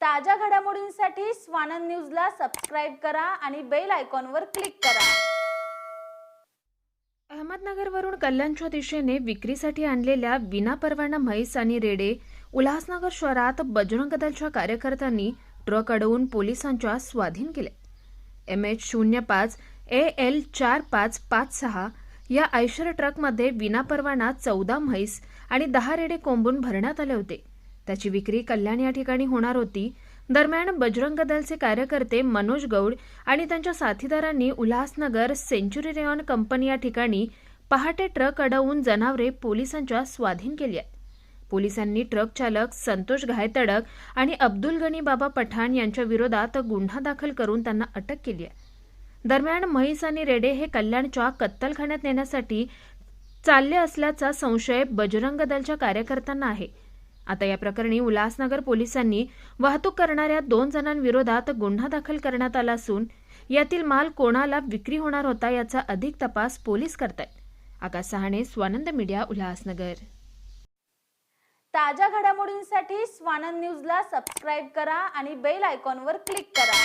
ताज्या घडामोडींसाठी स्वानंद न्यूजला सबस्क्राईब करा आणि बेल आयकॉनवर क्लिक करा. अहमदनगरवरून कल्याणच्या दिशेने विक्रीसाठी आणलेल्या विनापरवाना म्हैस आणि रेडे उल्हासनगर शहरात बजरंग दलच्या कार्यकर्त्यांनी ट्रक अडवून पोलिसांच्या स्वाधीन केले. एम एच शून्य पाच ए एल चार पाच पाच सहा या आयशर ट्रकमध्ये विनापरवाना चौदा म्हैस आणि दहा रेडे कोंबून भरण्यात आले होते. त्याची विक्री कल्याण या ठिकाणी होणार होती. दरम्यान बजरंग दलचे कार्यकर्ते मनोज गौड आणि त्यांच्या साथीदारांनी उल्हासनगर सेंचुरी रेऑन कंपनी या ठिकाणी पहाटे ट्रक अडवून जनावरे पोलिसांच्या स्वाधीन केली आहेत. पोलिसांनी ट्रक चालक संतोष घायतडक आणि अब्दुल गनी बाबा पठाण यांच्या विरोधात गुन्हा दाखल करून त्यांना अटक केली आहे. दरम्यान म्हैस आणि रेडे हे कल्याणच्या कत्तलखान्यात नेण्यासाठी चालले असल्याचा संशय बजरंग दलच्या कार्यकर्त्यांना आहे. आता या प्रकरणी उल्हासनगर पोलिसांनी वाहतूक करणाऱ्या दोन जणांविरोधात गुन्हा दाखल करण्यात आला असून यातील माल कोणाला विक्री होणार होता याचा अधिक तपास पोलीस करतायत. आकाश सहाणे स्वानंद मीडिया उल्हासनगर. ताज्या घडामोडींसाठी स्वानंद न्यूजला सबस्क्राईब करा आणि बेल आयकॉनवर क्लिक करा.